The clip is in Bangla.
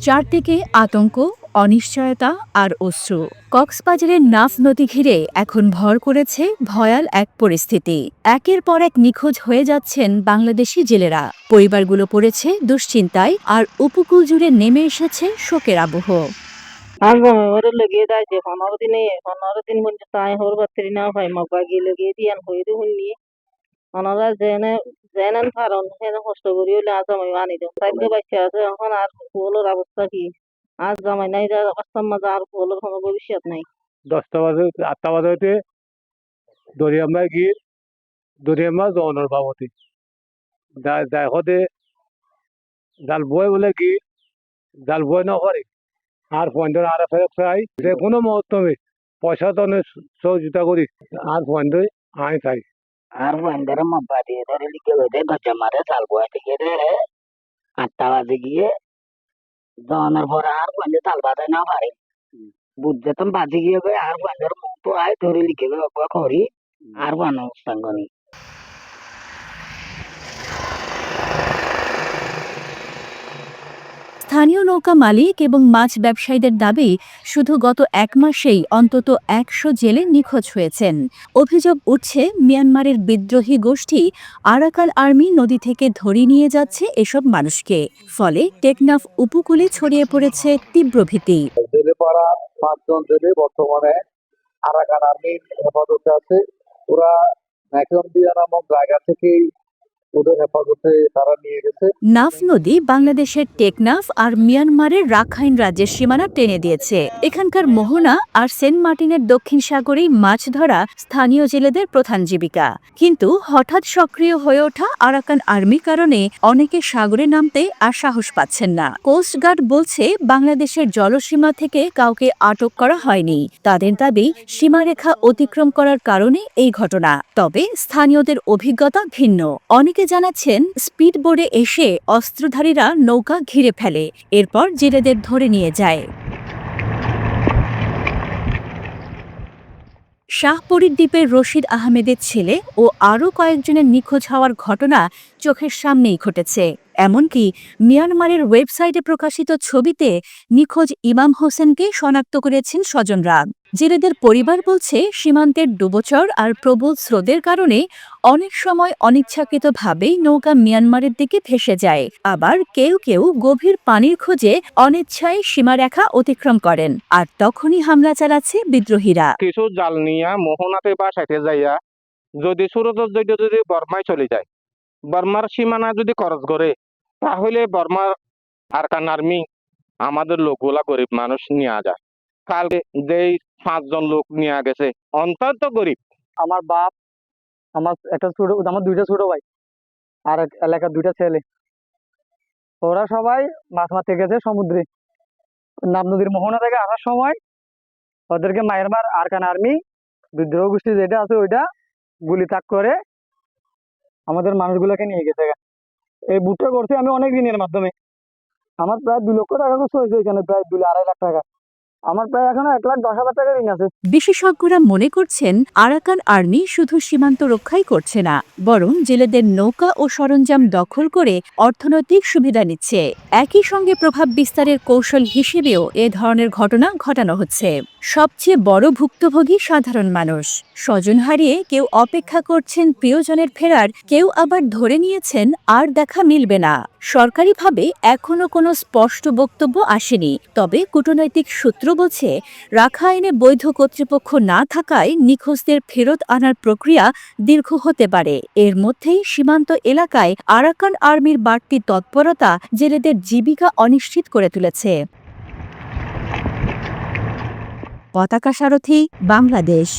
চারদিকে আতঙ্ক, অনিশ্চয়তা আর অশ্রু। কক্সবাজারের নাফ নদী ঘিরে এখন ভর করেছে ভয়াল এক পরিস্থিতি। একের পর এক নিখোঁজ হয়ে যাচ্ছেন বাংলাদেশি জেলেরা। পরিবারগুলো পড়েছে দুশ্চিন্তায় আর উপকূল জুড়ে নেমে এসেছে শোকের আবহ। ওরে পনেরো দিনে জেনেন কারণ হেনে কষ্ট করি হলে আজ আমি আনি দেব সাইডে বাচ্চা আছে, এখন আর ফুলের অবস্থা কি? আজ জামাই নাই, যা অবস্থার মাঝে আর ফুলের কোনো ভবিষ্যৎ নাই। দশটা বাজে আটটা বাজে হইতে দরিয়াম্মা গিয়ে দরিয়াম্মা জনের বাবতি। দেখতে জাল বই বলে কি জাল বই না করে আর পয়েন্টের আর ফেরত চাই যে কোনো মুহূর্তে পয়সা তো সহযোগিতা করি, আর পয়েন্টে বয় থেকে ধরে আটটা বাজে গিয়ে জনের পরে আর বন্ধে চাল বাঁধে না পারে বুঝতে তো বাজে গিয়ে আর বন্ধের মুখ তো আয় ধরে লিখে করি আর বানো সাঙ্গনি স্থানীয় নৌকা মালিক এবং মাছ ব্যবসায়ীদের দাবি, শুধু গত এক মাসেই অন্তত একশো জেলে নিখোঁজ হয়েছেন। অভিযোগ উঠছে, মিয়ানমারের বিদ্রোহী গোষ্ঠী আরাকাল আর্মি নদী থেকে ধরিয়ে নিয়ে যাচ্ছে এসব মানুষকে। ফলে টেকনাফ উপকূলে ছড়িয়ে পড়েছে তীব্র ভীতি। বর্তমানে আরাকান আর্মির হেফাজতে আছে। ওরা ন্যাকন্দিয়া নামক জায়গা থেকেই নাফ নদী বাংলাদেশের টেকনাফ আর মিয়ানমারের রাখাইন রাজ্যের সীমানা টেনে দিয়েছে। এখানকার মোহনা আর সেন্ট মার্টিনের দক্ষিণ সাগরেই মাছ ধরা স্থানীয় জেলেদের প্রধান জীবিকা। কিন্তু হঠাৎ সক্রিয় হয়ে ওঠা আরাকান আর্মির কারণে অনেকে সাগরে নামতে আর সাহস পাচ্ছেন না। কোস্টগার্ড বলছে, বাংলাদেশের জলসীমা থেকে কাউকে আটক করা হয়নি। তাদের দাবি, সীমারেখা অতিক্রম করার কারণে এই ঘটনা। তবে স্থানীয়দের অভিজ্ঞতা ভিন্ন। অনেকে জানাচ্ছেন স্পিড বোর্ডে এসে অস্ত্রধারীরা নৌকা ঘিরে ফেলে, এরপর জেলেদের ধরে নিয়ে যায়। শাহপরীর দ্বীপের রশিদ আহমেদের ছেলে ও আরও কয়েকজনের নিখোঁজ হওয়ার ঘটনা চোখের সামনেই ঘটেছে। এমনকি মিয়ানমারের ওয়েবসাইটে প্রকাশিত ছবিতে নিখোঁজ ইমাম হোসেনকে শনাক্ত করেছেন স্বজনরা। জেলেদের পরিবার বলছে, সীমান্তের ডুবোচর আর প্রবল স্রোতের কারণে অনেক সময় অনিচ্ছাকৃতভাবেই নৌকা মিয়ানমারের দিকে ভেসে যায়। আবার কেউ কেউ গভীর পানির খোঁজে অনিচ্ছায় সীমারেখা অতিক্রম করেন। আর তখনই হামলা চালাচ্ছে বিদ্রোহীরা। কিছু জাল নিয়া মোহনাতে বা সাইতে যাইয়া যদি সুরতর যদি যদি বর্মায় চলে যায়, বর্মার সীমানা যদি খরচ করে, তাহলে বর্মার আরকান আর্মি আমাদের লোকগুলা গরিব মানুষ নিয়ে যায়। কালকে যেই পাঁচজন লোক নিয়ে গেছে। অন্তত গরিব। আমার বাপ, আমার একটা ছোট, আমার দুইটা ছোট ভাই আর এক এলাকার দুইটা ছেলে। ওরা সবাই মাছ মারতে গেছে সমুদ্রে। নাম নদীর মোহনা থেকে আসার সময় ওদেরকে মায়ের আরকান আর্মি, বিদ্রোহ গোষ্ঠী যেটা আছে ওইটা গুলি তাক করে আমাদের মানুষগুলোকে নিয়ে গেছে। এই বুটটা করছি আমি অনেক ঋণের মাধ্যমে। আমার প্রায় দু লক্ষ টাকা খরচ হয়েছে এখানে প্রায় দুই আড়াই লাখ টাকা। আমার প্রায় এক লাখ দশ হাজার টাকা ঋণ আছে। বিশেষজ্ঞরা মনে করছেন, আরাকান আর্মি শুধু সীমান্ত রক্ষাই করছে না, বরং জেলেদের নৌকা ও সরঞ্জাম দখল করে অর্থনৈতিক সুবিধা নিচ্ছে। একই সঙ্গে প্রভাব বিস্তারের কৌশল হিসেবেও এ ধরনের ঘটনা ঘটানো হচ্ছে। সবচেয়ে বড় ভুক্তভোগী সাধারণ মানুষ। স্বজন হারিয়ে কেউ অপেক্ষা করছেন প্রিয়জনের ফেরার, কেউ আবার ধরে নিয়েছেন আর দেখা মিলবে না। সরকারিভাবে এখনও কোনো স্পষ্ট বক্তব্য আসেনি, তবে কূটনৈতিক সূত্র বলছে রাখাইনে বৈধ কর্তৃপক্ষ না থাকায় নিখোঁজদের ফেরত আনার প্রক্রিয়া দীর্ঘ হতে পারে। এর মধ্যেই সীমান্ত এলাকায় আরাকান আর্মির বাড়তি তৎপরতা জেলেদের জীবিকা অনিশ্চিত করে তুলেছে। পতাকা সারথি, বাংলাদেশ।